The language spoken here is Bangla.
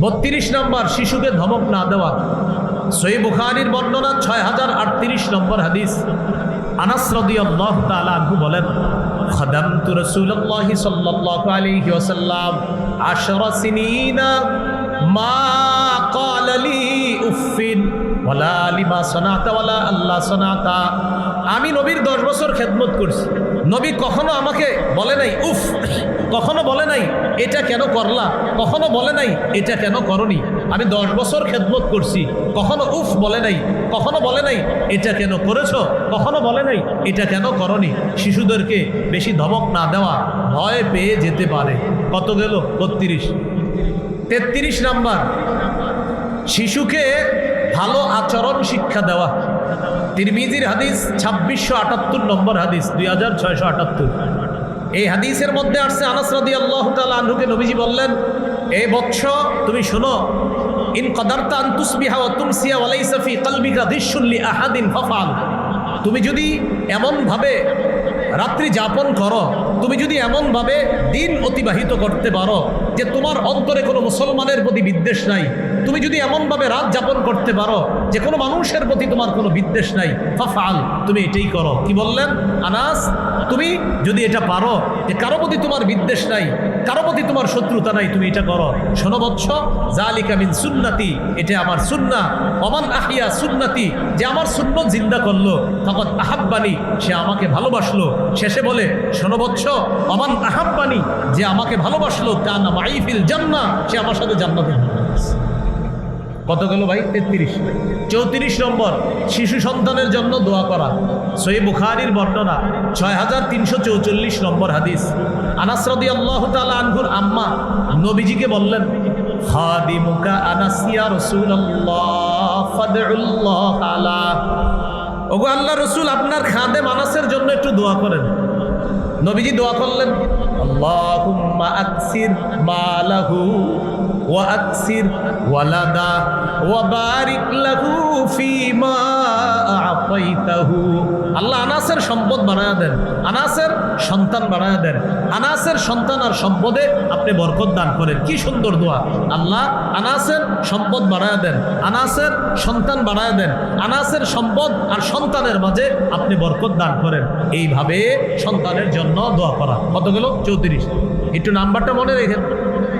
বত্রিশ নম্বর শিশুকে ধমক না দেওয়া সই বুখারির বর্ণনা ছয় হাজার আটত্রিশ নম্বর হাদিস আনাস রাদিয়াল্লাহু তাআলা আনহু বলেন خدمت رسول الله صلى الله عليه وسلم عشر سنين ما قال لي اف ولا لما صنعت ولا الله صنعت আমি নবীর দশ বছর খেদমত করছি নবী কখনো আমাকে বলে নাই, উফ, কখনো বলে নাই, এটা কেন করলা? কখনো বলে নাই, এটা কেন করনি? আমি দশ বছর খেদমত করছি, কখনো উফ বলে নাই, কখনো বলে নাই, এটা কেন করেছ? কখনো বলে নাই, এটা কেন করনি? শিশুদেরকে বেশি ধমক না দেওয়া ভয় পেয়ে যেতে পারে। কত গেল? বত্রিশ। তেত্রিশ নাম্বার, শিশুকে ভালো আচরণ শিক্ষা দেওয়া। তিরমিজির হাদিস ছাব্বিশশো আটাত্তর নম্বর হাদিস, দুই হাজার ছয়শো আটাত্তর। এই হাদিসের মধ্যে আসছে আনাস আল্লাহ তাল আনহুকে নবীজি বললেন, এ বৎস, তুমি শোনো, ইন কদার্তা আন্তুসবিহা ও তুমসিয়া ওয়ালাইসা ফি কলবিকা দিশুল্লি আহাদিন ফাফাল তুমি যদি এমনভাবে রাত্রি যাপন করো, তুমি যদি এমনভাবে দিন অতিবাহিত করতে পারো যে তোমার অন্তরে কোনো মুসলমানের প্রতি বিদ্বেষ নাই তুমি যদি এমনভাবে রাত যাপন করতে পারো যে কোনো মানুষের প্রতি তোমার কোনো বিদ্বেষ নাই ফাফাল তুমি এটাই করো। কি বললেন? আনাস, তুমি যদি এটা পারো যে কারও প্রতি তোমার বিদ্বেষ নাই, কারও প্রতি তোমার শত্রুতা নাই, তুমি এটা করো। শোনো বৎস জালিকা মিন সুন্নাতি, এটা আমার সুন্না। অমান আহিয়া সুন্নাতি, যে আমার সুন্ন জিন্দা করল তখন আহাব্বানি, সে আমাকে ভালোবাসলো। শেষে বলে, শোনো বৎস অমান আহাব্বানি, যে আমাকে ভালোবাসলো তা না মাইফিল জান্না সে আমার সাথে জান্নাতে কত গেল ভাই? তেত্রিশ। চৌত্রিশ নম্বর, শিশু সন্তানের জন্য দোয়া করা। সই বুখারির বর্ণনা ছয় হাজার তিনশো চৌচল্লিশ নম্বর হাদিস। আনাসরদি আল্লাহ তালা আনহুর আম্মা নবীজিকে বললেন আনাসিয়া ওগো আল্লাহ রসুল, আপনার খাদে আনাসের জন্য একটু দোয়া করেন। নবীজি দোয়া করলেন আল্লাহুম্মা আকসির মালাহু ওয়া আকসির ওয়ালাদা ওয়া বারিক লাহু ফিমা আতাইতাহু। আল্লাহ আনাসের সম্পদ বানায়া দেন, আনাসের সন্তান বানায়া দেন। আনাসের সন্তান আর সম্পদে আপনি বরকত দান করেন। কি সুন্দর দোয়া। আল্লাহ আনাসের সম্পদ বানায়া দেন, আনাসের সন্তান বানায়া দেন। আনাসের সম্পদ আর সন্তানের মাঝে আপনি বরকত দান করেন। এইভাবে সন্তানের জন্য দোয়া করা। কত গেল? চৌত্রিশ। একটু নাম্বারটা মনে রেখেন।